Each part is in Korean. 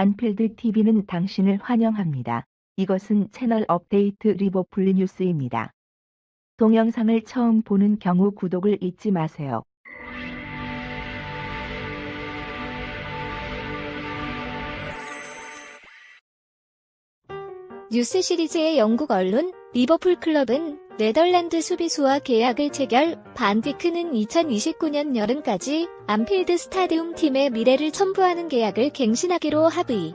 안필드 TV는 당신을 환영합니다. 이것은 채널 업데이트 리버풀 뉴스입니다. 동영상을 처음 보는 경우 구독을 잊지 마세요. 뉴스 시리즈의 영국 언론 리버풀 클럽은 네덜란드 수비수와 계약을 체결, 반디크는 2029년 여름까지 안필드 스타디움 팀의 미래를 첨부하는 계약을 갱신하기로 합의.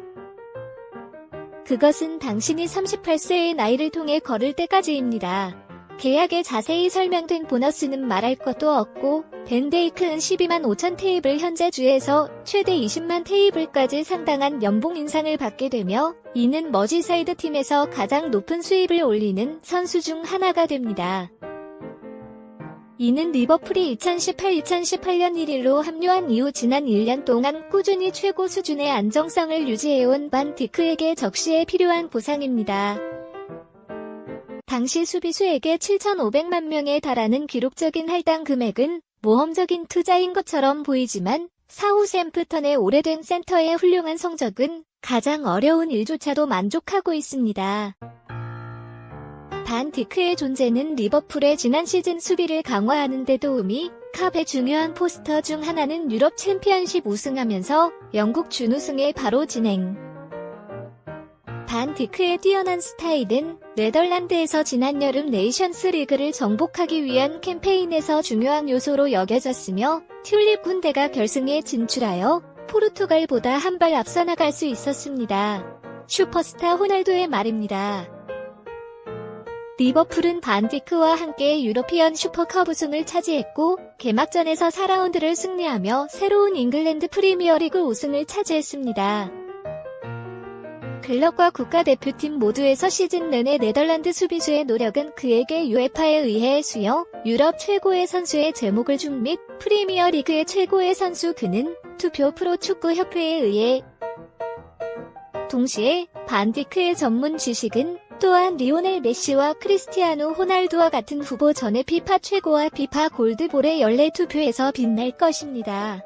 그것은 당신이 38세의 나이를 통해 걸을 때까지입니다. 계약에 자세히 설명된 보너스는 말할 것도 없고 벤데이크는 12만 5천 테이블 현재 주에서 최대 20만 테이블까지 상당한 연봉 인상을 받게 되며 이는 머지사이드 팀에서 가장 높은 수입을 올리는 선수 중 하나가 됩니다. 이는 리버풀이 2018-2018년 1일로 합류한 이후 지난 1년 동안 꾸준히 최고 수준의 안정성을 유지해온 반 디크에게 적시에 필요한 보상입니다. 당시 수비수에게 7,500만 명에 달하는 기록적인 할당 금액은 모험적인 투자인 것처럼 보이지만 사우샘프턴의 오래된 센터의 훌륭한 성적은 가장 어려운 일조차도 만족하고 있습니다. 반 디크의 존재는 리버풀의 지난 시즌 수비를 강화하는 데 도움이 컵의 중요한 포스터 중 하나는 유럽 챔피언십 우승하면서 영국 준우승에 바로 진행. 반 디크의 뛰어난 스타일은 네덜란드에서 지난 여름 네이션스 리그를 정복하기 위한 캠페인에서 중요한 요소로 여겨졌으며 튤립 군대가 결승에 진출하여 포르투갈보다 한 발 앞서 나갈 수 있었습니다. 슈퍼스타 호날두의 말입니다. 리버풀은 반디크와 함께 유로피언 슈퍼컵 우승을 차지했고 개막전에서 4라운드를 승리하며 새로운 잉글랜드 프리미어리그 우승을 차지했습니다. 클럽과 국가대표팀 모두에서 시즌 내내 네덜란드 수비수의 노력은 그에게 UEFA에 의해 수여 유럽 최고의 선수의 제목을 준 및 프리미어 리그의 최고의 선수 그는 투표 프로축구협회에 의해 동시에 반디크의 전문 지식은 또한 리오넬 메시와 크리스티아노 호날두와 같은 후보 전의 피파 최고와 피파 골드볼의 연례 투표에서 빛날 것입니다.